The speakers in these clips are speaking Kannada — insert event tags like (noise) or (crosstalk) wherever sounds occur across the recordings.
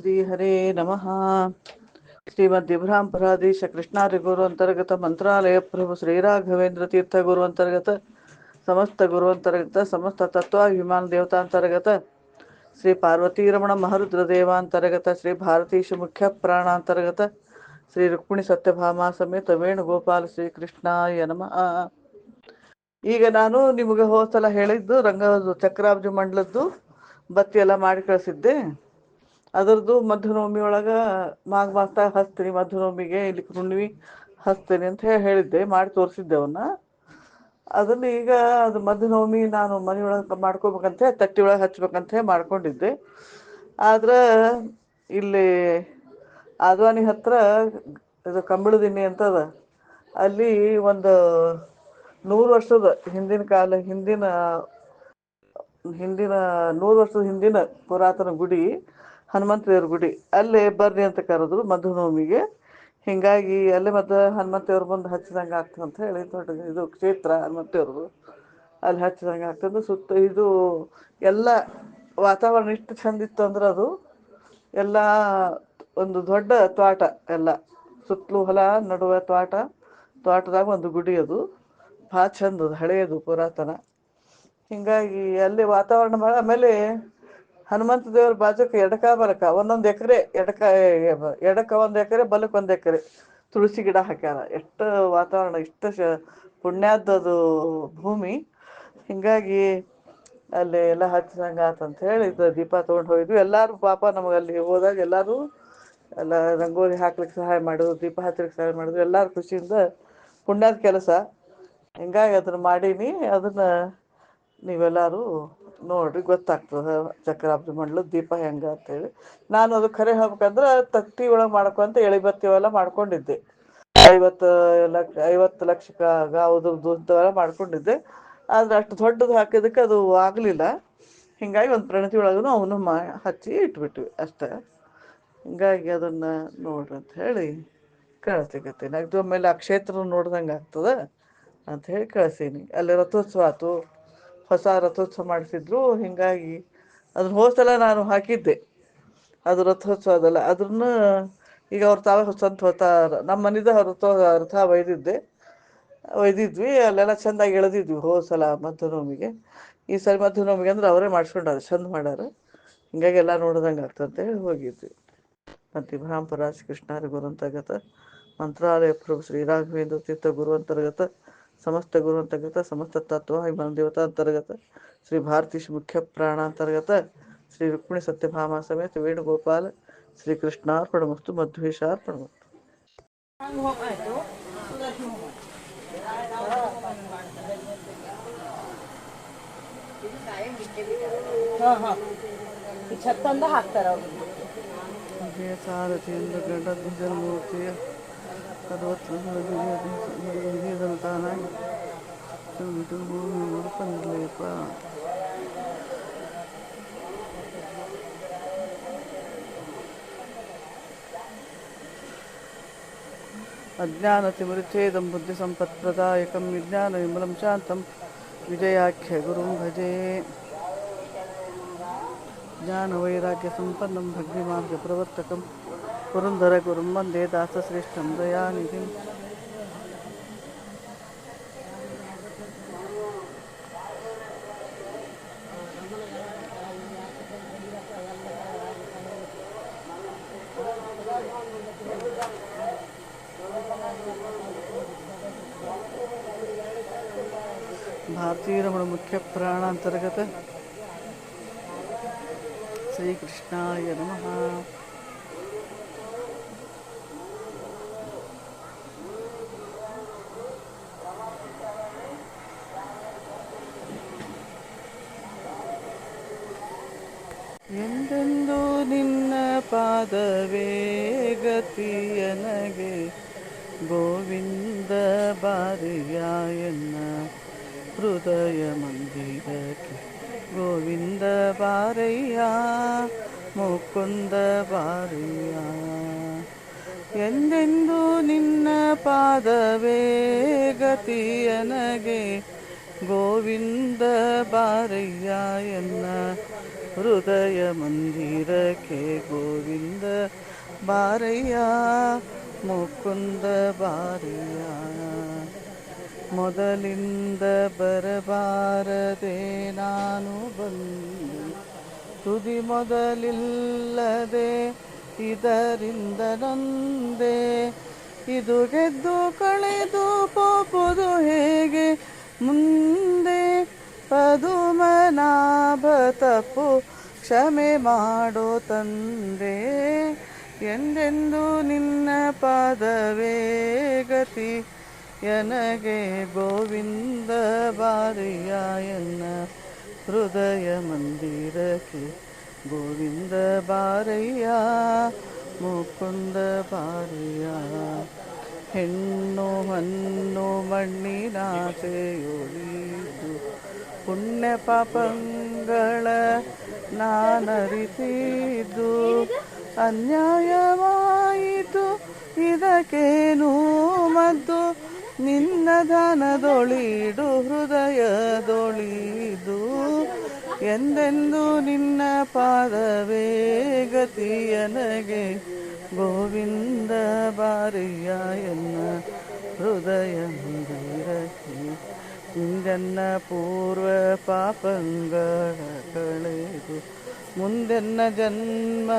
ಶ್ರೀಹರೇ ನಮಃ. ಶ್ರೀಮದ್ ಇಬ್ರಾಹಿಂ ಪರಾಧೀಶ ಕೃಷ್ಣಾರಿ ಗುರು ಅಂತರ್ಗತ ಮಂತ್ರಾಲಯ ಪ್ರಭು ಶ್ರೀರಾಘವೇಂದ್ರ ತೀರ್ಥ ಗುರು ಅಂತರ್ಗತ, ಸಮಸ್ತ ಗುರು ಅಂತರ್ಗತ, ಸಮಸ್ತ ತತ್ವಾಭಿಮಾನ ದೇವತಾಂತರ್ಗತ ಶ್ರೀ ಪಾರ್ವತಿ ರಮಣ ಮಹರುದ್ರ ದೇವಾಂತರ್ಗತ ಶ್ರೀ ಭಾರತೀಶ ಮುಖ್ಯ ಪ್ರಾಣಾಂತರ್ಗತ ಶ್ರೀ ರುಕ್ಮಿಣಿ ಸತ್ಯಭಾಮ ಸಮೇತ ವೇಣುಗೋಪಾಲ ಶ್ರೀ ಕೃಷ್ಣಾಯ ನಮಃ. ಈಗ ನಾನು ನಿಮಗೆ ಹೋದ್ಸಲ ಹೇಳಿದ್ದು ರಂಗ ಚಕ್ರಾಬ್ಜು ಮಂಡಲದ್ದು ಬತ್ತಿ ಎಲ್ಲ ಮಾಡಿ ಕಳಿಸಿದ್ದೆ. ಅದರದ್ದು ಮಧ್ಯನವಮಿ ಒಳಗೆ ಮಾಘ ಮಾಸದಾಗ ಹಚ್ತೀನಿ, ಮಧ್ಯನವಮಿಗೆ ಇಲ್ಲಿ ಹುಣ್ಣಿಮೆ ಹಚ್ತೀನಿ ಅಂತ ಹೇಳಿ ಹೇಳಿದ್ದೆ, ಮಾಡಿ ತೋರಿಸಿದ್ದೆ ಅವನ್ನ ಅದನ್ನ ಈಗ ಅದು ಮಧ್ಯನವಮಿ ನಾನು ಮನೆಯೊಳಗೆ ಮಾಡ್ಕೋಬೇಕಂತ, ತಟ್ಟಿ ಒಳಗೆ ಹಚ್ಬೇಕಂತ ಮಾಡ್ಕೊಂಡಿದ್ದೆ. ಆದ್ರೆ ಇಲ್ಲಿ ಅದ್ವಾನಿ ಹತ್ರ ಇದು ಕಂಬಳದಿನ್ನಿ ಅಂತ ಅದ ಅಲ್ಲಿ ಒಂದು ನೂರು ವರ್ಷದ ಹಿಂದಿನ ಕಾಲ, ಹಿಂದಿನ ಹಿಂದಿನ ನೂರು ವರ್ಷದ ಹಿಂದಿನ ಪುರಾತನ ಗುಡಿ ಹನುಮಂತ ದೇವ್ರ ಗುಡಿ. ಅಲ್ಲೇ ಬರ್ರಿ ಅಂತ ಕರೆದ್ರು ಮಧುನವಮಿಗೆ. ಹಿಂಗಾಗಿ ಅಲ್ಲೇ ಮತ್ತೆ ಹನುಮಂತ ದೇವ್ರ ಬಂದು ಹಚ್ಚಿದಂಗೆ ಆಗ್ತದೆ ಅಂತ ಹೇಳಿ ದೊಡ್ಡ ಇದು ಕ್ಷೇತ್ರ ಹನುಮಂತ ದೇವ್ರದು ಅಲ್ಲಿ ಹಚ್ಚಿದಂಗೆ ಆಗ್ತದೆ. ಸುತ್ತ ಇದು ಎಲ್ಲ ವಾತಾವರಣ ಇಷ್ಟು ಚಂದ ಇತ್ತು ಅಂದ್ರೆ ಅದು ಎಲ್ಲ ಒಂದು ದೊಡ್ಡ ತ್ವಾಟ ಎಲ್ಲ. ಸುತ್ತಲೂ ಹೊಲ, ನಡುವೆ ತ್ವಾಟ ತ್ವಾಟದಾಗ ಒಂದು ಗುಡಿ ಅದು. ಭಾಳ ಚಂದ ಅದು ಹಳೆಯದು ಪುರಾತನ. ಹಿಂಗಾಗಿ ಅಲ್ಲಿ ವಾತಾವರಣ ಭಾಳ ಆಮೇಲೆ ಹನುಮಂತ ದೇವರ ಬಾಜುಕ ಎಡಕ ಬಲಕ ಒಂದೊಂದು ಎಕರೆ ಎಡಕ ಎಡಕ ಒಂದು ಎಕರೆ, ಬಲಕ್ ಒಂದು ಎಕರೆ ತುಳಸಿ ಗಿಡ ಹಾಕ್ಯಾರ. ಎಷ್ಟು ವಾತಾವರಣ, ಇಷ್ಟು ಶ ಪುಣ್ಯದ್ದದು ಭೂಮಿ. ಹಿಂಗಾಗಿ ಅಲ್ಲಿ ಎಲ್ಲ ಹಚ್ಚಿದಂಗ ಆತಂತ ಹೇಳಿ ದೀಪ ತಗೊಂಡ್ ಹೋಗಿದ್ವಿ. ಎಲ್ಲರೂ ಪಾಪ ನಮಗೆ ಅಲ್ಲಿ ಹೋದಾಗ ಎಲ್ಲರೂ ಎಲ್ಲ ರಂಗೋಲಿ ಹಾಕ್ಲಿಕ್ಕೆ ಸಹಾಯ ಮಾಡುದು, ದೀಪ ಹಚ್ಚಲಿಕ್ಕೆ ಸಹಾಯ ಮಾಡಿದ್ರು ಎಲ್ಲಾರು ಖುಷಿಯಿಂದ ಪುಣ್ಯದ ಕೆಲಸ. ಹಿಂಗಾಗಿ ಅದನ್ನ ಮಾಡೀನಿ. ಅದನ್ನ ನೀವೆಲ್ಲರೂ ನೋಡ್ರಿ, ಗೊತ್ತಾಗ್ತದೆ ಚಕ್ರಾಬ್ಜ ಮಂಡಲ ದೀಪ ಹೆಂಗ ಅಂತೇಳಿ. ನಾನು ಅದು ಖರೆ ಹೇಳ್ಬೇಕಂದ್ರೆ ತಟ್ಟಿ ಒಳಗೆ ಮಾಡ್ಕೊಂತ ಎಳಿಬತ್ತಿ ಅವೆಲ್ಲ ಮಾಡ್ಕೊಂಡಿದ್ದೆ. ಐವತ್ತು ಲಕ್ಷ ಐವತ್ತು ಲಕ್ಷಕ್ಕೆ ಅದ್ರದ್ದು ಅಂಥವೆಲ್ಲ ಮಾಡ್ಕೊಂಡಿದ್ದೆ. ಆದ್ರೆ ಅಷ್ಟು ದೊಡ್ಡದು ಹಾಕಿದಕ್ಕೆ ಅದು ಆಗಲಿಲ್ಲ. ಹಿಂಗಾಗಿ ಒಂದು ಪ್ರಣತಿ ಒಳಗೂ ಅವನು ಮಾ, ಹಚ್ಚಿ ಇಟ್ಬಿಟ್ವಿ ಅಷ್ಟೇ. ಹಿಂಗಾಗಿ ಅದನ್ನ ನೋಡ್ರಿ ಅಂತ ಹೇಳಿ ಕಳಿಸ್ಲಿಕತ್ತೀನಿ ಅದು ಆಮೇಲೆ ಆ ಕ್ಷೇತ್ರ ನೋಡ್ದಂಗೆ ಆಗ್ತದೆ ಅಂತ ಹೇಳಿ ಕಳ್ಸೀನಿ. ಅಲ್ಲಿ ರಥೋತ್ಸವ ಆಯ್ತು ಹೊಸ ರಥೋತ್ಸವ ಮಾಡಿಸಿದ್ರು, ಹಿಂಗಾಗಿ ಅದನ್ನ ಹೋದ್ಸಲ ನಾನು ಹಾಕಿದ್ದೆ. ಅದು ರಥೋತ್ಸವ ಅದಲ್ಲ ಅದನ್ನ ಈಗ ಅವ್ರು ತಾವೇ ಸ್ವಂತ ಹೋತಾರ ನಮ್ಮ ಮನಿದ ರಥ ರಥ ಒಯ್ದಿದ್ದೆ. ಒಯ್ದಿದ್ವಿ, ಅಲ್ಲೆಲ್ಲ ಚಂದಾಗಿ ಎಳೆದಿದ್ವಿ ಹೋದ್ಸಲ ಮಧ್ಯನೋಮಿಗೆ ಈ ಸಲ ಮಧ್ಯನೋಮಿಗೆ ಅಂದ್ರೆ ಅವರೇ ಮಾಡಿಸ್ಕೊಂಡಾರ, ಚಂದ ಮಾಡ್ಯಾರ. ಹಿಂಗಾಗಿ ಎಲ್ಲ ನೋಡ್ದಂಗೆ ಹೇಳಿ ಹೋಗಿದ್ವಿ. ಮತ್ತು ಬ್ರಹ್ಮಪುರ ಕೃಷ್ಣಾರಿ ಗುರು ಅಂತರ್ಗತ ಮಂತ್ರಾಲಯ ಪ್ರಭು ಶ್ರೀ ರಾಘವೇಂದ್ರ ತೀರ್ಥ ಗುರು ಅಂತರ್ಗತ ಸಮಸ್ತ ಗುರು ಅಂತರ್ಗತ ಸಮಸ್ತ ತತ್ವ ಹಿಮಾನ ದೇವತಾ ಅಂತರ್ಗತ ಶ್ರೀ ಭಾರತೀಶ್ ಮುಖ್ಯ ಪ್ರಾಣ ಅಂತರ್ಗತ ಶ್ರೀ ರುಕ್ಮಿಣಿ ಸತ್ಯಭಾಮ ಸಮೇತ ವೇಣುಗೋಪಾಲ ಶ್ರೀ ಕೃಷ್ಣಾರ್ಪಣ ಮಸ್ತು ಮಧ್ವೇಶಾರ್ಪಣ ಮಸ್ತು ಹಾ ಹಾ ಈ ಛತ್ತಂದ ಹಾಕ್ತಾರ ಅವ್ರು ವಿಜಯ ಸಾರಥಿಯಿಂದ ಗಂಡಧ್ವಜನ ಮೂರ್ತಿಯ కరోత్సంతానాయ చూడు పందులేప विज्ञान विमल शात विजयाख्य गुरु भजे। ज्ञानवैराग्यसम्पन्नं भक्तिमार्गप्रवर्तकम् भक्तिमार्गप्रवर्तकं पुरन्दरगुरुं वन्दे दासश्रेष्ठं दयानिधिम् भारतीय रमण मुख्य प्राणांतर्गत श्री कृष्णाय नमः ನಿನ್ನ ಪಾದವೇ ಗತಿಯನಗೆ ಗೋವಿಂದ ಬಾರಿಯ ಎನ್ನ ಹೃದಯ ಮಂದಿರಕ್ಕೆ ಗೋವಿಂದ ಬಾರಯ್ಯ ಮುಕುಂದ ಬಾರಯ್ಯ ಎಂದೆಂದು ನಿನ್ನ ಪಾದವೇ ಗತಿಯನಗೆ ಗೋವಿಂದ ಬಾರಯ್ಯ ಎನ್ನ ಹೃದಯ ಮಂದಿರಕ್ಕೆ ಗೋವಿಂದ ಬಾರಯ್ಯ, ಮುಕುಂದ ಬಾರಯ್ಯ. ಮೊದಲಿಂದ ಬರಬಾರದೆ ನಾನು ಬಂದು ತುದಿ ಮೊದಲಿಲ್ಲದೆ ಇದರಿಂದ ನಂದೆ. ಇದು ಗೆದ್ದು ಕಳೆದು ಪೋಪುದು ಹೇಗೆ ಮುಂದೆ? ಪದುಮನಾಭ ತಪ್ಪು ಕ್ಷಮೆ ಮಾಡೋ ತಂದೆ ಎಂದೆಂದು ನಿನ್ನ ಪಾದವೇ ಗತಿ? ಎನಗೆ ಗೋವಿಂದ ಬಾರಿಯ ಎನ್ನ ಹೃದಯ ಮಂದಿರಕ್ಕೆ ಗೋವಿಂದ ಬಾರಯ್ಯ ಮುಕುಂದ ಬಾರಯ್ಯ ಹೆಣ್ಣು ಹಣ್ಣು ಮಣ್ಣಿನಾಸೆಯೊಳಿದು ಪುಣ್ಯ ಪಾಪಂಗಳ ನಾನರಿತಿದ್ದು ಅನ್ಯಾಯವಾಯಿತು. ಇದಕ್ಕೇನು ಮದ್ದು ನಿನ್ನ ಧನದೊಳಿಡು ಹೃದಯದೊಳಿದು ಎಂದೆಂದು ನಿನ್ನ ಪಾದವೇ ಗತಿಯನಗೆ? ಗೋವಿಂದ ಬಾರಿಯ ಎನ್ನ ಹೃದಯ ಮಂದಿರಕ್ಕೆ ಇಂದೆನ್ನ ಪೂರ್ವ ಪಾಪಂಗ ಕಳೆದು ಮುಂದೆನ್ನ ಜನ್ಮ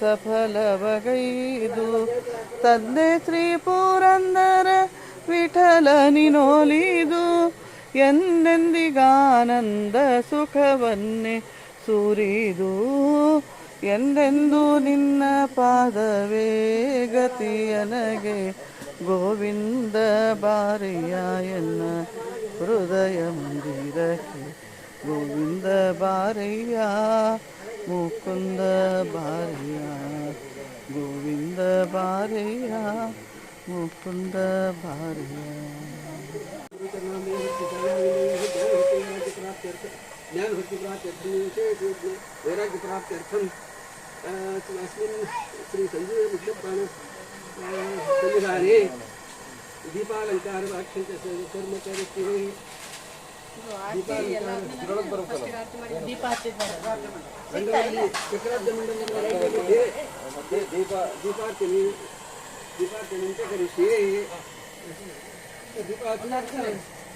ಸಫಲವಗೈದು. ತಂದೆ ಶ್ರೀ ಪುರಂದರ ವಿಠಲ ನಿನೋಲಿದು ಎಂದೆಂದಿಗಾನಂದ ಸುಖವನ್ನೇ ಸುರಿದು. ಎಂದೆಂದು ನಿನ್ನ ಪಾದವೇ ಗತಿಯನಗೆ ഗോവിന്ദ ഭാര്യയെന്ന ഹൃദയം തിരക്കി ഗോവിന്ദ ഭാര്യ മുക്കുന്ദ ഭാര്യ ഗോവിന്ദ ഭാര്യ മുക്കുന്ദ ഭാര്യ വൈരാഗ്യപ്രാപ്തി അർത്ഥം अस्मिन् മുഖ്യപ്രാണ सन्निधाने ದೀಪಾಲಂಕಾರ ಕರ್ಮಚಾರಿ ದೀಪಾರ್ಚನೆ ದೀಪಾರ್ಚನೆ ಅಂತ ಕರಿಸಿ ದೀಪಾರ್ಚನೆ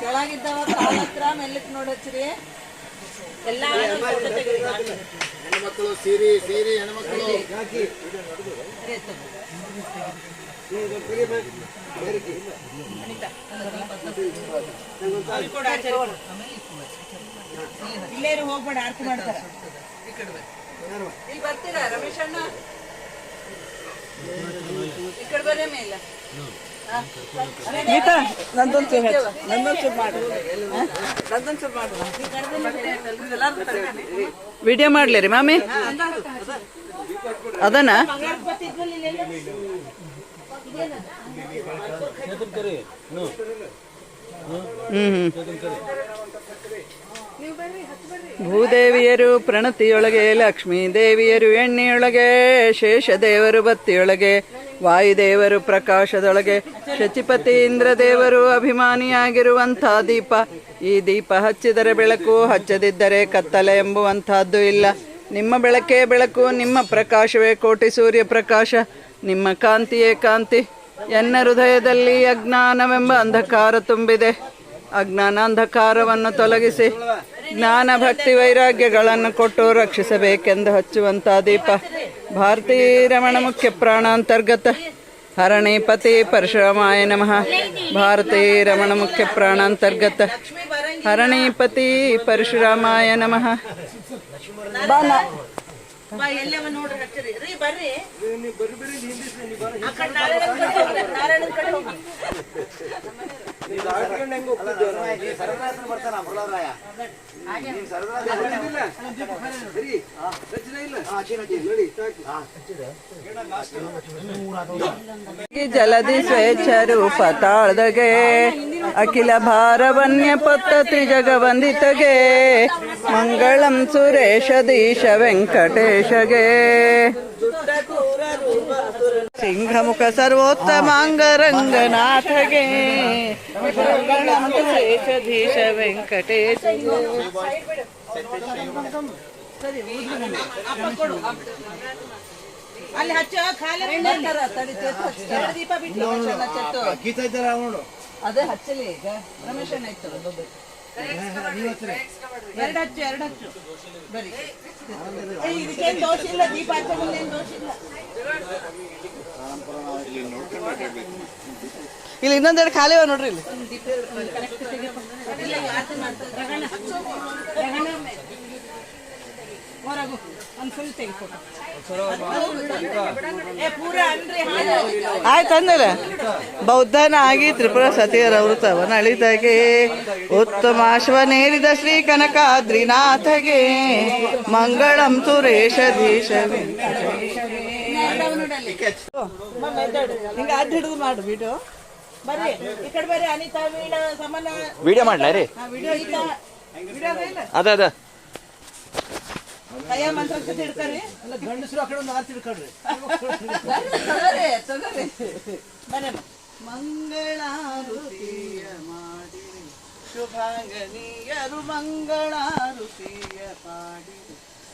ಕೆಳಗಿದ್ದವ ಹತ್ರ ಮೆಲ್ಲಕ್ ನೋಡಚ್ರಿ ಹಚ್ಚಿರಿ ಎಲ್ಲ ಹೆಣ್ಮಕ್ಳು ಸೀರೆ ಸೀರೆ ಹೆಣ್ಮಕ್ಳು. ಇಲ್ಲೇ ಹೋಗ್ಬೇಡ ಆರ್ತಿ ಮಾಡ್ತಾರ ಇಲ್ಲಿ ಬರ್ತೀರಾ ರಮೇಶ್ ಅಣ್ಣ ಮಾಮಿ? ಅದನ್ನ ಭೂದೇವಿಯರು ಪ್ರಣತಿಯೊಳಗೆ ಲಕ್ಷ್ಮೀ ದೇವಿಯರು ಎಣ್ಣೆಯೊಳಗೆ, ಶೇಷದೇವರು ಬತ್ತಿಯೊಳಗೆ, ವಾಯುದೇವರು ಪ್ರಕಾಶದೊಳಗೆ ಶಚಿಪತಿ ಇಂದ್ರದೇವರು ಅಭಿಮಾನಿಯಾಗಿರುವಂಥ ದೀಪ. ಈ ದೀಪ ಹಚ್ಚಿದರೆ ಬೆಳಕು, ಹಚ್ಚದಿದ್ದರೆ ಕತ್ತಲೆ ಎಂಬುವಂತಹದ್ದು ಇಲ್ಲ. ನಿಮ್ಮ ಬೆಳಕೇ ಬೆಳಕು, ನಿಮ್ಮ ಪ್ರಕಾಶವೇ ಕೋಟಿ ಸೂರ್ಯ ಪ್ರಕಾಶ ನಿಮ್ಮ ಕಾಂತಿಯೇ ಕಾಂತಿ, ಎನ್ನ ಹೃದಯದಲ್ಲಿ ಅಜ್ಞಾನವೆಂಬ ಅಂಧಕಾರ ತುಂಬಿದೆ. ಅಜ್ಞಾನ ಅಂಧಕಾರವನ್ನು ತೊಲಗಿಸಿ ಜ್ಞಾನ ಭಕ್ತಿ ವೈರಾಗ್ಯಗಳನ್ನು ಕೊಟ್ಟು ರಕ್ಷಿಸಬೇಕೆಂದು ಹಚ್ಚುವಂತ ದೀಪ. ಭಾರತೀ ರಮಣ ಮುಖ್ಯ ಪ್ರಾಣಾಂತರ್ಗತ. ಹರಣೀಪತಿ ಪರಶುರಾಮಾಯ ನಮಃ. ಭಾರತೀ ರಮಣ ಮುಖ್ಯ ಪ್ರಾಣಾಂತರ್ಗತ. ಹರಣೀಪತಿ ಪರಶುರಾಮಾಯ ನಮಃ. ಬಾ ಎಲ್ಲವ ನೋಡ್ರಿ ಹಚ್ಚಿರಿ. ರೀ ಬರ್ರಿ. ನೀವು ಬರ್ರಿ ನಿಂದಿಸ್ರಿ ನೀವು ಬರ ನಾರಾಯಣ ಕಡೆ ನಾರಾಯಣನ್ (laughs) ಕಡೆ ಹೋಗ್ರಿ ನಾರಾಯಣನ್ ಕಡೆ ಹೋಗ್ರಿ ನೀವು ದಾಟ್ಕೊಂಡು ಹೆಂಗ್. ಹೋಗ್ತಿದ್ದೆ ಇಲ್ಲ ಸರಿ ರಚನೆ ಇಲ್ಲ. ನೋಡಿ ಸಾಕು. ಜಲದಿ ಸ್ವೇಚ್ಛ ರೂಪ ತಾಳ್ದಗೆ ಅಖಿಲ ಭಾರವನ್ಯ ಪತ್ತ ತ್ರಿಜಗ ವಂದಿತಗೆ ಮಂಗಳಂ ಸುರೇಶ ದೀಶ ವೆಂಕಟೇಶಗೆ. ಸಿಂಹಮುಖ ಸರ್ವೋತ್ತಮಾಂಗರಂಗನಾಥಗೆ. ಮಂಗಳಂ ಸುರೇಶ ದೀಶ ವೆಂಕಟೇಶಗೆ ಅಲ್ಲಿ ಹಚ್ಚ. ಖಾಲಿ ಎರಡು ದೀಪ ಬಿಟ್ಟು ಅದೇ ಹಚ್ಚಲಿ ಈಗ. ರಮೇಶ್ ಅಣ್ಣ ಇತ್ತು ಎರಡು ಹಚ್ಚು ಎರಡು ಬರಿ ಏ, ಇದಕ್ಕೇನ್ ದೋಷ ಇಲ್ಲ ದೀಪ ಹಚ್ಚೋದೇನು ದೋಷ ಇಲ್ಲ? ಇಲ್ಲಿ ಇನ್ನೊಂದೆರಡು ಖಾಲಿ ಅವ ನೋಡ್ರಿ ಇಲ್ಲಿ. ಹೊರಗು. ಒಂದ್ ಫುಲ್ ಆಗಿ ಏ ಪೂರ ಅನ್ರಿ ಹಾಲು ಆಯ್ತು ಅಂದಲ್ಲ ಬೌದ್ಧನಾಗಿ ತ್ರಿಪುರ ಸತಿಯರ ವೃತವನ ಉತ್ತಮ ಉತ್ತಮಾಶ್ವನೇರಿದ ಶ್ರೀ ಕನಕಾದ್ರಿನಾಥಗೆ ಮಂಗಳಂ ಸುರೇಶಧೀಶ ಹಿಂಗ ಅಡ್ಡ ಹಿಡಿದು ಮಾಡು ಬಿಡು ಬರ್ರಿ ಈ ಕಡೆ ಬರ್ರಿ ಅನಿತಾ ವೀಣ ಸಮನ. ವಿಡಿಯೋ ಮಾಡ್ಲಾ ರೀ? ವಿಡಿಯೋ ವಿಡಿಯೋ ಇಲ್ಲ ಅದ ಅದ. ಕೈಯ ಮಂತ್ರ ಹಿಡ್ಕರಿ ಗಂಡಸರು ಆ ಕಡೆ ಒಂದು ಆರ್ತಿ ಹಿಡ್ಕೊಳ್ರಿ ತಗೋರಿ, ತಗೋರಿ. ಬರಮ್ಮ ಮಂಗಳಾರುತಿಯ ಮಾಡಿ ಶುಭಾಂಗನೀಯರು ಮಂಗಳಾರುತಿಯ ಪಾಡಿ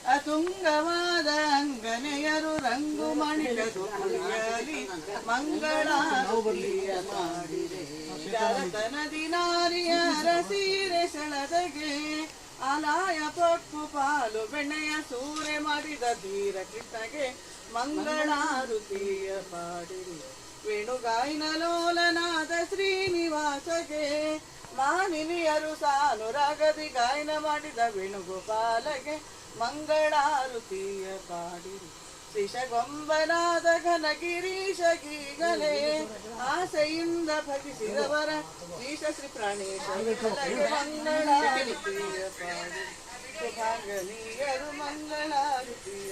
ಅತುಂಗವಾದ ಅಂಗನೆಯರು ರಂಗು ಮಣಿಗದು ಕುಣಿಯಲಿ ಮಂಗಳಾರುತಿಯ ಮಾಡಿದೆ ಶರತನದಿ ನಾರಿಯರ ಸೀರೆ ಸೆಳದಗೆ ಆಲಾಯ ಪಪ್ಪು ಪಾಲು ಬೆಣ್ಣೆಯ ಸೂರೆ ಮಾಡಿದ ಧೀರ ಕೃಷ್ಣಗೆ ಮಂಗಳಾರುತಿಯ ಪಾಡಿರಿ. ವೇಣುಗಾಯಿನ ಲೋಲನಾದ ಶ್ರೀನಿವಾಸಗೆ ಮಾನಿನಿಯರು ಸಾನುರಾಗದಿ ಗಾಯನ ಮಾಡಿದ ವೇಣುಗೋಪಾಲಗೆ ಮಂಗಳಾರುತಿಯ ಪಾಡಿರಿ. ಶಿಶಗೊಂಬನಾದ ಘನಗಿರೀಶಗೀಗಲೇ ಆಸೆಯಿಂದ ಭಜಿಸಿದವರ ಶ್ರೀಶ ಶ್ರೀ ಪ್ರಾಣೇಶ ವಿಠಲಗೆ ಮಂಗಳಾರುತಿಯ ಪಾಡಿ ಶುಭಾಂಗನೀಯರು ಮಂಗಳಾರುತಿಯ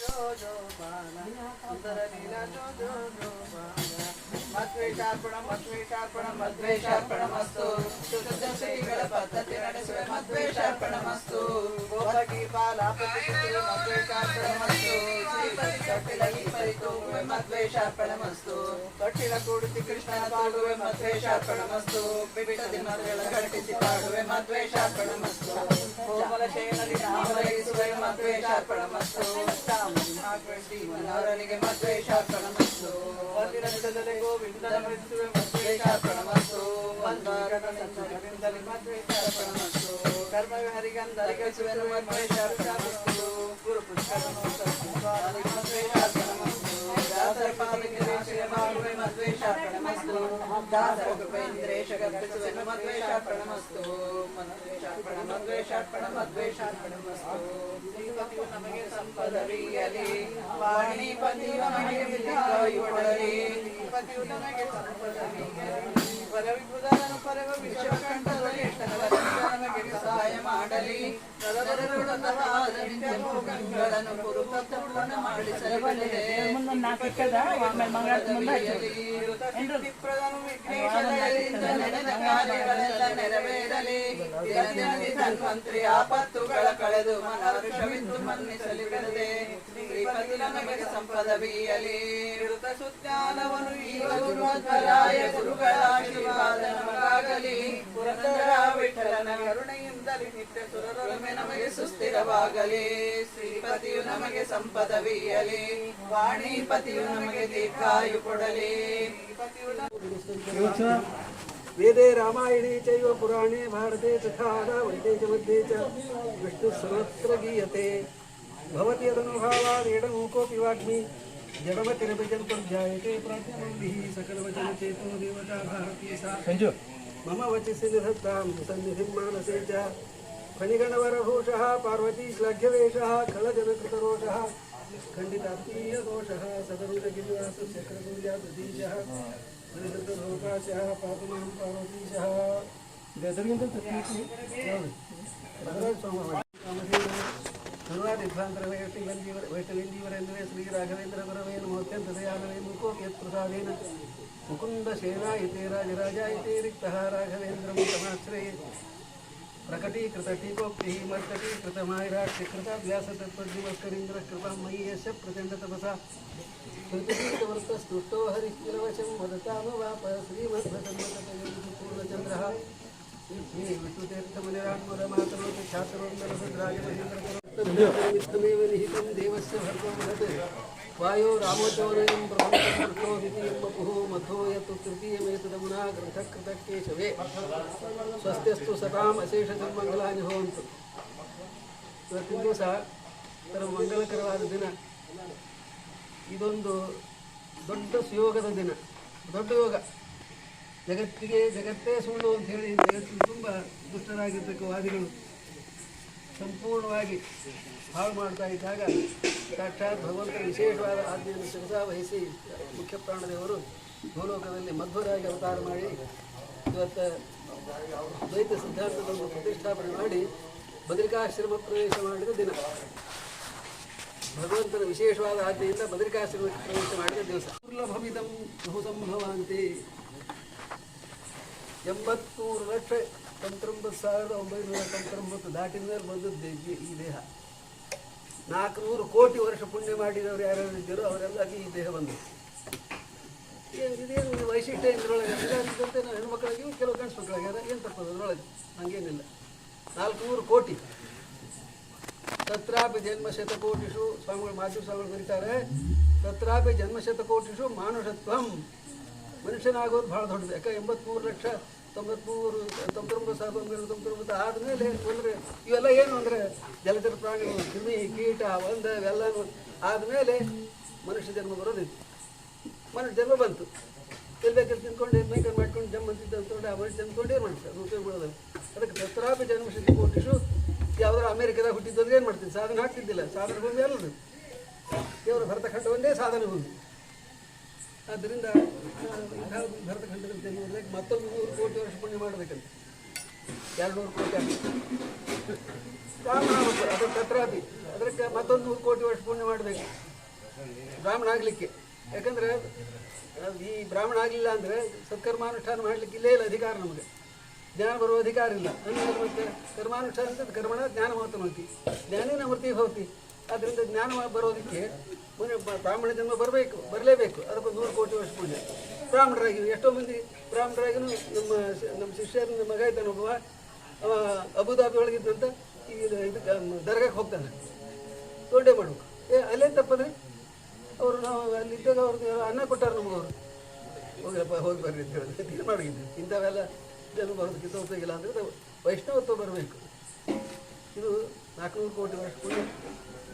ಜೋ ಜೋ ಬಾಲ ಸುಂದರ ಲೀಲ ಜೋ ಜೋ ಜೋ ಬಾಲ ಮದ್ವೇಷಾರ್ಪಣ ಮದ್ವೇಷಾರ್ಪಣ ಮದ್ವೇಷಾರ್ಪಣ ಮಸ್ತು ಶುದ್ಧ ಶ್ರೀಗಳ ಪದ್ಧತಿ ನಡೆಸುವೆ ಮದ್ವೇಷಾರ್ಪಣ ಮಸ್ತು ಗೋಪಗಿ ಬಾಲ ಪ್ರತಿಷ್ಠಿಸುವೆ ಮದ್ವೇಷಾರ್ಪಣ ಮಸ್ತು ಶ್ರೀಪತಿ ಕಟ್ಟಿಲಗಿ ಪರಿತೂಗುವೆ ಮದ್ವೇಷಾರ್ಪಣ ಮಸ್ತು ತೊಟ್ಟಿಲ ಕೂಡಿಸಿ ಕೃಷ್ಣನ ಪಾಡುವೆ ಮದ್ವೇಷಾರ್ಪಣ ಮಸ್ತು ಬಿಬಿಟ ದಿನಗಳ ಘಟಿಸಿ ಪಾಡುವೆ ಮದ್ವೇಷಾರ್ಪಣ ಮಸ್ತು ಕೋಮಲ ಶೇನಲಿ ನಾಮರಗಿಸುವೆ ಮದ್ವೇಷಾರ್ಪಣ ಮಸ್ತು ಶ್ರೀಮನವರನಿಗೆ ಮದ್ವೇಷಾರ್ಪಣ ಮಸ್ತು ಒಂದಿನ ದಿನದಲ್ಲಿ ಗೋವಿಂದನ ಮೆಚ್ಚುವೆ ಮದ್ವೇಷಾರ್ಪಣ ಮಸ್ತು ಮಂದಾರನ ಸಂದರ್ಭದಿಂದಲೇ ಮದ್ವೇಷಾರ್ಪಣ ಮಸ್ತು ಶ್ರೀಪತಿಯು ನಮಗೆ ನಮಗೆ ಪರವ ವಿಶ್ವಕಂಠದಲ್ಲಿ ಸಹಾಯ ಮಾಡಲಿ. ಕಾರ್ಯಗಳೆಲ್ಲ ನೆರವೇರಲಿ ಆಪತ್ತುಗಳ ಕಳೆದು ಮನರುಷವಿತು ಮನ್ನಿಸಲಿ ಬಿಡದೆ ಶ್ರೀಪತಿ ನಮಗೆ ಬೀಯಲಿ ಋತ ಸುಜ್ಞಾನವನು ಈ ಗುರುಗಳ ಆಶೀರ್ವಾದ ನಮಗಾಗಲಿ ಪುರಂದರ ವಿಠಲನ ಕರುಣೆಯಿಂದಲೇ ನಿತ್ಯ ಸುರರೊಲಮೆ ನಮಗೆ ಸುಸ್ಥಿರವಾಗಲಿ ಶ್ರೀಪತಿಯು ನಮಗೆ ಸಂಪದವಿಯಲಿ ವಾಣಿಪತಿಯು ನಮಗೆ ದೀರ್ಘಾಯು ಕೊಡಲಿ वेदे रामायणे चैव पुराणे भारते तथा वैते च मध्ये च विष्णुः सर्वत्र गीयते भवति यदनुभावादेडमूकोऽपि वाग्मि जडमतिरपि जन्तुर्जायते प्राज्ञमौलिः सकलवचनचेतो देवता भारती सा मम वचसि निधत्तां सन्निधिं मानसे च। पार्वती श्लाघ्यवेषः खलजनकृतरोषः खण्डितात्मीयदोषः सदरुजगिरिवासचक्रगुल्यादधीशः परिषदभवकाशः पातुमां पार्वतीशः। गदर्विन्दं கருணாதிபாந்தரவேட்டி வந்தி வெட்டுவேந்தி வரந்தவே ஸ்ரீ ராகவேந்திர பரவே நமோத்யந்ததயாதவே मयि कृतिवृत्तस्तुष्टो हरिश्चिरवशं वदतामवाप श्रीमद्भसन्मतपूर्णचन्द्रः ಮಾತರೋತಿ ಛಾತ್ರವಂದರಸದ್ರಾಜಮಹೇಂದ್ರಕರಮೇವ ನಿಹಿತಂ ದೇವಸ್ಯ ಭರ್ಗವಹತ್ ವಾಯೋ ರಾಮಚೋರಯಂ ಬ್ರಹ್ಮೋ ದ್ವಿತೀಯಂ ವಪುಃ ಮಥೋ ಯತ್ತು ತೃತೀಯಮೇತದಮುನಾ ಗ್ರಂಥಕೃತಕೇಶವೇ ಸ್ವಸ್ತ್ಯಸ್ತು ಸತಾಂ ಅಶೇಷಸನ್ಮಂಗಲಾನಿ ಭವಂತು ಇವತ್ತಿನ ದಿವಸ ತರ ಮಂಗಲಕರವಾದ ದಿನ ಇದೊಂದು ದೊಡ್ಡ ಸುಯೋಗದ ದಿನ, ದೊಡ್ಡ ಯೋಗ. ಜಗತ್ತಿಗೆ ಜಗತ್ತೇ ಸುಳ್ಳು ಅಂತ ಹೇಳಿ ಜಗತ್ತಿನ ತುಂಬ ದುಷ್ಟರಾಗಿರ್ತಕ್ಕ ವಾದಿಗಳು. ಸಂಪೂರ್ಣವಾಗಿ ಹಾಳು ಮಾಡ್ತಾ ಇದ್ದಾಗ ಸಾಕ್ಷಾತ್ ಭಗವಂತ ವಿಶೇಷವಾದ ಆಜ್ಞೆಯನ್ನು ಶಿರಸಾ ವಹಿಸಿ ಮುಖ್ಯ ಪ್ರಾಣದೇವರು ಭೂಲೋಕದಲ್ಲಿ ಮಧ್ವರಾಗಿ ಅವತಾರ ಮಾಡಿ ಇವತ್ತು ದ್ವೈತ ಸಿದ್ಧಾಂತವನ್ನು ಪ್ರತಿಷ್ಠಾಪನೆ ಮಾಡಿ ಬದರಿಕಾಶ್ರಮ ಪ್ರವೇಶ ಮಾಡಿದ ದಿನ. ಭಗವಂತನ ವಿಶೇಷವಾದ ಆಜ್ಞೆಯಿಂದ ಬದ್ರಿಕಾಶ್ರಮ ಪ್ರವೇಶ ಮಾಡಿದ ದಿವಸ. ದುರ್ಲಭವಿದಂ ಬಹು ಸಂಭವಾಂತಿ. ಎಂಬತ್ತೂರು ಲಕ್ಷ ತೊಂಬತ್ತೊಂಬತ್ತು ಸಾವಿರದ ಒಂಬೈನೂರ ತೊಂಬತ್ತೊಂಬತ್ತು ದಾಟಿದ ಮೇಲೆ ಬಂದದ್ದು ಈ- ದೇಹ ನಾಲ್ಕುನೂರು ಕೋಟಿ ವರ್ಷ ಪುಣ್ಯ ಮಾಡಿದವರು ಯಾರ್ಯಾರು ಇದ್ದಾರೋ ಅವರೆಲ್ಲ ಈ ದೇಹ ಏನು, ಇದೇನು ವೈಶಿಷ್ಟ್ಯ ಇದ್ರೊಳಗೆ? ಇದಂತೆ ನಾವು ಹೆಣ್ಮಕ್ಳಿಗೆ ಕೆಲವು ಗಂಡು ಮಕ್ಕಳಾಗ್ಯಾರ ಏನು ತಪ್ಪದು ಅದರೊಳಗೆ? ಹಂಗೇನಿಲ್ಲ. ನಾಲ್ಕುನೂರು ಕೋಟಿ. ತತ್ರಾಪಿ ಜನ್ಮ ಶತಕೋಟಿಷು ಸ್ವಾಮಿಗಳು ಮಾಧ್ಯಮ ಸ್ವಾಮಿಗಳು ಬರೀತಾರೆ. ತತ್ರಾಪಿ ಜನ್ಮ ಶತಕೋಟಿಷು ಮಾನುಷತ್ವಂ. ಮನುಷ್ಯನಾಗೋದು ಭಾಳ ದೊಡ್ಡದು. ಯಾಕೆ ಎಂಬತ್ತ್ಮೂರು ಲಕ್ಷ ತೊಂಬತ್ಮೂರು ತೊಂಬತ್ತೊಂಬತ್ತು ಸಾವಿರದ ಒಂಬೈನೂರ ತೊಂಬತ್ತೊಂಬತ್ತು ಆದ್ಮೇಲೆ ಅಂದ್ರೆ ಇವೆಲ್ಲ ಏನು ಅಂದ್ರೆ ಜಲಚರ ಪ್ರಾಣಿಗಳು, ಕ್ರಿಮಿ ಕೀಟ ಒಂದ ಇವೆಲ್ಲ ಆದಮೇಲೆ ಮನುಷ್ಯ ಜನ್ಮ ಬರೋದಿತ್ತು ಮನುಷ್ಯ ಜನ್ಮ ಬಂತು. ಎಲ್ಲಿ ಬೇಕಾದ್ರೆ ತಿನ್ಕೊಂಡು ಮೇಕನ್ ಮಾಡ್ಕೊಂಡು ಜಮ್ ಅಂತಿದ್ದ ಅಂತಕೊಂಡು ಆ ಮನುಷ್ಯ ಜನ್ಮಕೊಂಡು ಏನು ಮಾಡ್ತಾರೆ? ಉಪಯೋಗ ಅದಕ್ಕೆ ದಸರಾಪಿ ಜನ್ಮಶಕ್ತಿ ಕೊಟ್ಟಿಸು ಯಾವ್ದಾರು ಅಮೇರಿಕದಾಗ ಹುಟ್ಟಿದ್ದಂದ್ರೆ ಏನು ಮಾಡ್ತೀನಿ? ಸಾಧನೆ ಹಾಕ್ತಿದ್ದಿಲ್ಲ. ಸಾಧನೆ ಭೂಮಿ ಅಲ್ಲದು ದೇವರ ಭರತಖಂಡವನ್ನೇ ಸಾಧನೆ ಭೂಮಿ. ಆದ್ದರಿಂದ ಇಂತಹ ಇಂಥ ಭರತಖಂಡದ ಜನ್ಮದಲ್ಲಿ ಮತ್ತೊಂದು ನೂರು ಕೋಟಿ ವರ್ಷ ಪುಣ್ಯ ಮಾಡಬೇಕಂತ. ಎರಡು ನೂರು ಕೋಟಿ ಬ್ರಾಹ್ಮಣ ಅದು ತತ್ರಾಪಿ ಅದಕ್ಕೆ ಮತ್ತೊಂದು ನೂರು ಕೋಟಿ ವರ್ಷ ಪುಣ್ಯ ಮಾಡಬೇಕು. ಬ್ರಾಹ್ಮಣ ಆಗಲಿಕ್ಕೆ. ಯಾಕಂದರೆ, ಈ ಬ್ರಾಹ್ಮಣ ಆಗಲಿಲ್ಲ ಅಂದರೆ ಸತ್ಕರ್ಮಾನುಷ್ಠಾನ ಮಾಡಲಿಕ್ಕೆ ಇಲ್ಲೇ ಇಲ್ಲ ಅಧಿಕಾರ ನಮಗೆ. ಜ್ಞಾನ ಬರುವ ಅಧಿಕಾರ ಇಲ್ಲ. ಅಂದರೆ ಮತ್ತೆ ಕರ್ಮಾನುಷ್ಠಾನ ಅಂತ ಕರ್ಮಣ ಜ್ಞಾನ ಮಾತನಾತಿ ಜ್ಞಾನೇನ ವೃತ್ತಿ ಹೋಗ್ತಿ. ಆದ್ದರಿಂದ ಜ್ಞಾನ ಬರೋದಕ್ಕೆ ಮುನ್ನ ಬ್ರಾಹ್ಮಣ ಜನ್ಮ ಬರಬೇಕು, ಬರಲೇಬೇಕು. ಅದಕ್ಕೆ ನೂರು ಕೋಟಿ ವರ್ಷ ಪುಣ್ಯ ಬ್ರಾಹ್ಮಣರಾಗಿ ಎಷ್ಟೋ ಮಂದಿ ಬ್ರಾಹ್ಮಣರಾಗಿನೂ ನಮ್ಮ ನಮ್ಮ ಶಿಷ್ಯರ ಮಗ ಇದ್ದಾನೆ ಒಬ್ಬ. ಅವ ಅಬುದಾಬಿ ಒಳಗಿದ್ದಂತ ಈ ಇದಕ್ಕೆ ದರ್ಗಾಕ್ಕೆ ಹೋಗ್ತಾನೆ. ತೋಂಡೆ ಮಾಡ್ಬೇಕು. ಏ ಅಲ್ಲೇನು ತಪ್ಪದ್ರಿ ಅವರು ನಾವು ಅಲ್ಲಿದ್ದಾಗ ಅವ್ರಿಗೆ ಅನ್ನ ಕೊಟ್ಟಾರ ನಮ್ಗೆ ಅವರು. ಹೋಗಪ್ಪ ಹೋಗಿ ಬರ್ರಿ ಅಂತ ಹೇಳಿದ್ರೆ. ಏನು ಮಾಡಿದ್ವಿ ಇಂಥವೆಲ್ಲ ಜನ ಬರೋದಕ್ಕಿಂತ ಉಪಯೋಗಿಲ್ಲ ಅಂದರೆ ನಾವು ವೈಷ್ಣವತ್ವ ಬರಬೇಕು. ಇದು ನಾಲ್ಕುನೂರು ಕೋಟಿ ವರ್ಷ ಪುಣ್ಯ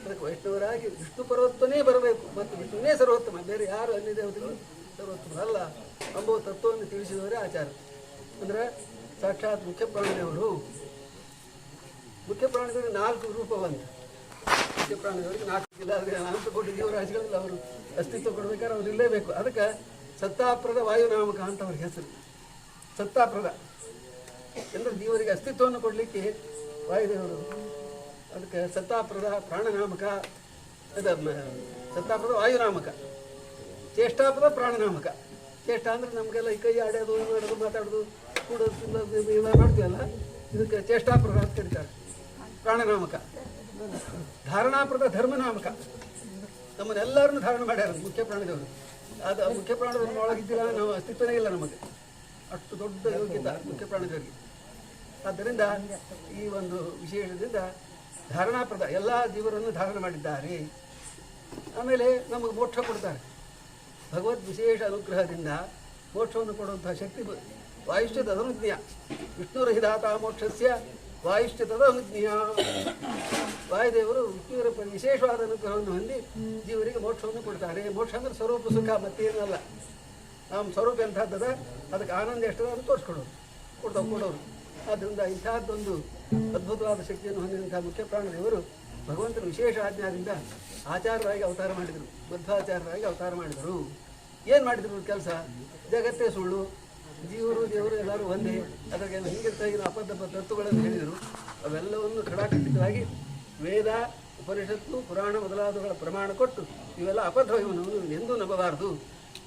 ಅದಕ್ಕೆ ವೈಷ್ಣವರಾಗಿ ವಿಷ್ಣು ಪರ್ವತನೇ ಬರಬೇಕು. ಮತ್ತು ವಿಷ್ಣುವೇ ಸರ್ವೋತ್ತಮ. ಬೇರೆ ಯಾರು ಅನ್ಯ ದೇವತೆಗಳು ಅಲ್ಲ ಎಂಬುವ ತತ್ವವನ್ನು ತಿಳಿಸಿದವರೇ ಆಚಾರ ಅಂದರೆ ಸಾಕ್ಷಾತ್ ಮುಖ್ಯ ಪ್ರಾಣಿಯವರು ಮುಖ್ಯ ಪ್ರಾಣಿಗಳಿಗೆ ನಾಲ್ಕು ರೂಪವಂತ ಮುಖ್ಯ ಪ್ರಾಣಿಗಳಿಗೆ ನಾಲ್ಕು ಇಲ್ಲ ಆದರೆ ಅನಂತ ಕೋಟಿ ಜೀವರಾಶಿಗಳಲ್ಲಿ ಅವರು ಅಸ್ತಿತ್ವ ಕೊಡಬೇಕಾದ್ರೆ ಅವ್ರು ಇರಲೇಬೇಕು. ಅದಕ್ಕೆ ಸತ್ತಾಪ್ರದ ವಾಯುನಾಮಕ ಅಂತ ಅವ್ರಿಗೆ ಹೆಸರು. ಸತ್ತಾಪ್ರದ. ಎಲ್ಲರೂ ದೇವರಿಗೆ ಅಸ್ತಿತ್ವವನ್ನು ಕೊಡಲಿಕ್ಕೆ ವಾಯುದೇವರು. ಅದಕ್ಕೆ ಸತ್ತಾಪ್ರದ ಪ್ರಾಣನಾಮಕ, ಅದ ಸತ್ತಾಪ್ರದ ವಾಯುನಾಮಕ. ಚೇಷ್ಟಾಪದ ಪ್ರಾಣನಾಮಕ ಚೇಷ್ಟ ಅಂದ್ರೆ ನಮಗೆಲ್ಲ ಈ ಕೈ ಆಡೋದು ಮಾಡೋದು ಮಾತಾಡೋದು, ಕೂಡೋದು, ತಿನ್ನೋದು ಇವೆಲ್ಲ ಮಾಡ್ತೀವಲ್ಲ? ಇದಕ್ಕೆ ಅಂತ ಕರೀತಾರೆ. ಪ್ರಾಣನಾಮಕ. ಧಾರಣಾಪ್ರದ ಧರ್ಮನಾಮಕ. ನಮ್ಮನ್ನೆಲ್ಲರನ್ನು ಧಾರಣ ಮಾಡ್ಯಾರ ಮುಖ್ಯ ಪ್ರಾಣದವರು. ಅದು ಮುಖ್ಯ ಪ್ರಾಣದವ್ರ ಒಳಗಿದ್ದಿಲ್ಲ ನಾವು ಅಸ್ತಿತ್ವನೇ ಇಲ್ಲ ನಮಗೆ. ಅಷ್ಟು ದೊಡ್ಡ ಯೋಗ್ಯತೆ ಮುಖ್ಯ ಪ್ರಾಣದವರಿಗೆ. ಆದ್ದರಿಂದ ಈ ಒಂದು ವಿಶೇಷದಿಂದ ಧಾರಣಾಪ್ರದ ಎಲ್ಲ ಜೀವರನ್ನು ಧಾರಣ ಮಾಡಿದ್ದಾರೆ. ಆಮೇಲೆ ನಮಗೆ ಮೋಕ್ಷ ಕೊಡ್ತಾರೆ. ಭಗವದ್ ವಿಶೇಷ ಅನುಗ್ರಹದಿಂದ ಮೋಕ್ಷವನ್ನು ಕೊಡುವಂತಹ ಶಕ್ತಿ ವಾಯುಷ್ಯ ತದನುಜ್ಞ ವಿಷ್ಣುರಹಿದಾತ ಮೋಕ್ಷಸ್ಯ ವಾಯುಷ್ಯ ತದನುಜ್ಞ ವಾಯುದೇವರು ವಿಷ್ಣುವರ ವಿಶೇಷವಾದ ಅನುಗ್ರಹವನ್ನು ಹೊಂದಿ ಜೀವರಿಗೆ ಮೋಕ್ಷವನ್ನು ಕೊಡ್ತಾರೆ. ಮೋಕ್ಷ ಅಂದ್ರೆ ಸ್ವರೂಪ ಸುಖ ಮತ್ತೇನಲ್ಲ ನಮ್ಮ ಸ್ವರೂಪ ಎಂಥದ್ದದ, ಅದಕ್ಕೆ ಆನಂದ ಎಷ್ಟದ ಅದು ತೋರಿಸ್ಕೊಡೋರು ಕೊಡ್ತಾವೆ ಕೊಡೋರು. ಆದ್ದರಿಂದ ಇಂಥದ್ದೊಂದು ಅದ್ಭುತವಾದ ಶಕ್ತಿಯನ್ನು ಹೊಂದಿದಂಥ ಮುಖ್ಯ ಪ್ರಾಣದೇವರು ಭಗವಂತನ ವಿಶೇಷ ಆಜ್ಞಾದಿಂದ ಆಚಾರರಾಗಿ ಅವತಾರ ಮಾಡಿದರು. ಮಧ್ವಾಚಾರ್ಯರಾಗಿ ಅವತಾರ ಮಾಡಿದರು. ಏನು ಮಾಡಿದ್ರು ಕೆಲಸ? ಜಗತ್ತೇ ಸುಳ್ಳು. ಜೀವರು, ದೇವರು ಎಲ್ಲರೂ ಒಂದೇ. ಅದಕ್ಕೆ ಹಿಂಗಿರ್ತಾಗಿ ಅಪದ್ಧ ತತ್ವಗಳನ್ನು ಹೇಳಿದರು. ಅವೆಲ್ಲವನ್ನು ಖಡಾಖಂಡಿತವಾಗಿ ವೇದ, ಉಪನಿಷತ್ತು, ಪುರಾಣ ಮೊದಲಾದವುಗಳ ಪ್ರಮಾಣ ಕೊಟ್ಟು ಇವೆಲ್ಲ ಇವನು ಎಂದೂ ನಂಬಬಾರದು.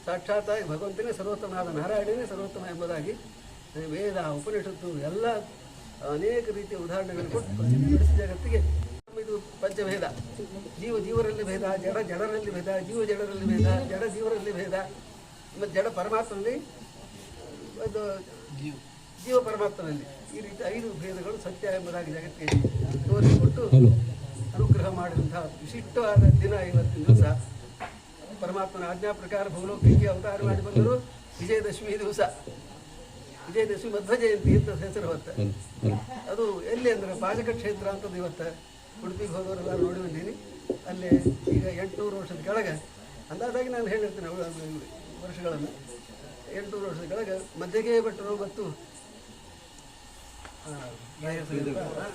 ಸಾಕ್ಷಾತ್ತಾಗಿ ಭಗವಂತನೇ ಸರ್ವೋತ್ತಮನಾದ ನಾರಾಯಣನೇ ಸರ್ವೋತ್ತಮ ಎಂಬುದಾಗಿ ವೇದ, ಉಪನಿಷತ್ತು ಎಲ್ಲ ಅನೇಕ ರೀತಿಯ ಉದಾಹರಣೆಗಳನ್ನು ಕೊಟ್ಟು ಜಗತ್ತಿಗೆ ಇದು ಪಂಚಭೇದ ಜೀವ ಜೀವರಲ್ಲಿ ಭೇದ ಜಡ ಜಡರಲ್ಲಿ ಭೇದ ಜೀವ ಜಡರಲ್ಲಿ ಭೇದ ಜಡ ಜೀವರಲ್ಲಿ ಭೇದ. ಮತ್ತು ಜಡ ಪರಮಾತ್ಮನಲ್ಲಿ ಒಂದು ಜೀವ ಜೀವ ಪರಮಾತ್ಮನಲ್ಲಿ ಈ ರೀತಿ ಐದು ಭೇದಗಳು ಸತ್ಯ ಎಂಬುದಾಗಿ ಜಗತ್ತಿಗೆ ತೋರಿಸಿಕೊಟ್ಟು ಅನುಗ್ರಹ ಮಾಡಿದಂತಹ ವಿಶಿಷ್ಟವಾದ ದಿನ ಇವತ್ತಿನ ದಿವಸ. ಪರಮಾತ್ಮನ ಆಜ್ಞಾ ಪ್ರಕಾರ ಭೂಲೋಕಕ್ಕೆ ಅವತಾರ ಮಾಡಿ ಬಂದರು. ವಿಜಯದಶಮಿ ದಿವಸ. ವಿಜಯದಶಮಿ ಮಧ್ವ ಜಯಂತಿ ಅಂತ ಹೆಸರು ಹೊತ್ತ. ಅದು ಎಲ್ಲಿ ಅಂದ್ರೆ ಪಾಜಕ ಕ್ಷೇತ್ರ ಅಂತದ್ದು ಇವತ್ತು. ಉಡುಪಿಗೆ ನೋಡಿ ನೋಡಿದ್ದೀನಿ ಅಲ್ಲಿ ಈಗ ಎಂಟುನೂರು ವರ್ಷದ ಕೆಳಗೆ ಅಂದಾಜಾಗಿ ನಾನು ಹೇಳಿರ್ತೀನಿ ಅವಳ ವರ್ಷಗಳನ್ನು. ಎಂಟುನೂರು ವರ್ಷದ ಕೆಳಗೆ ಮಧ್ಯಗೆ ಭಟ್ಟರು ಮತ್ತು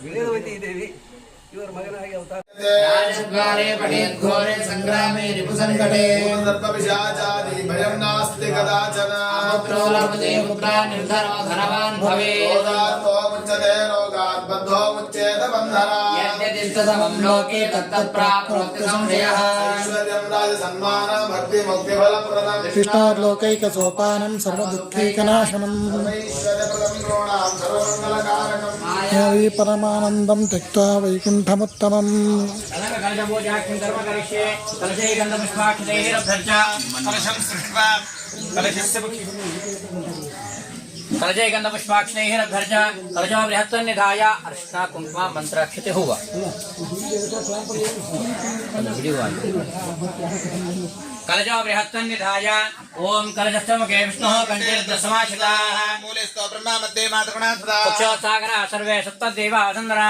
ವೇದವತಿ ದೇವಿ ಇವರ ಮಗನಾಗಿ ಅವತಾರ. ರಾಜದ್ವಾರೆ ಪಡೆಯದ್ಘೋರೆ ಸಂಗ್ರಾಮೆ ರಿಪು ಸಂಕಟೆ. ಸರ್ಪವಿಷಾಚಾದಿ ಭಯಂ ನಾಸ್ತಿ ಕದಾಚನ. ಪುತ್ರೋ ಲಭತೆ ಪುತ್ರ ನಿರ್ಧರೋ ಧನವಾನ್ ಭವೇ. ಮುಚ್ಚತೆ रोगात् बद्धो मुच्येत बन्धनात् यद्यदिष्टसमं लोके तत्तत्प्राप्नोति संशयः ऐश्वर्यं राजसन्मानं भक्तिमुक्तिफलप्रदम् कृष्णार्लोकैकसोपानं सर्वदुःखैकनाशनम् ऐश्वर्यप्रदं नृणां सर्वमङ्गलकारणम् यावि परमानन्दं त्यक्त्वा वैकुण्ठमुत्तमम् कलशपूजाख्यं कर्म करिष्ये कलशे गन्धपुष्पाक्षतैरभ्यर्च कलशं सरजय गंध सरजयगंध पुष्पाक्षरभर्ज सरजा बृहत् निधाय अर्चना कुंकुमा मंत्राक्षते हुआ। कलजो बृहत् निधाय ओम कलजस्तमके विष्णु कंठेर्दसमाशिता मूले स्तो ब्रह्मा मध्ये मातृगुणात्मदा सर्वे सप्तदेवा सुंदरा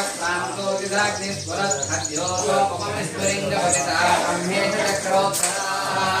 आयान्तु देवपूजार्थं दर्शनविकासाः तृतीय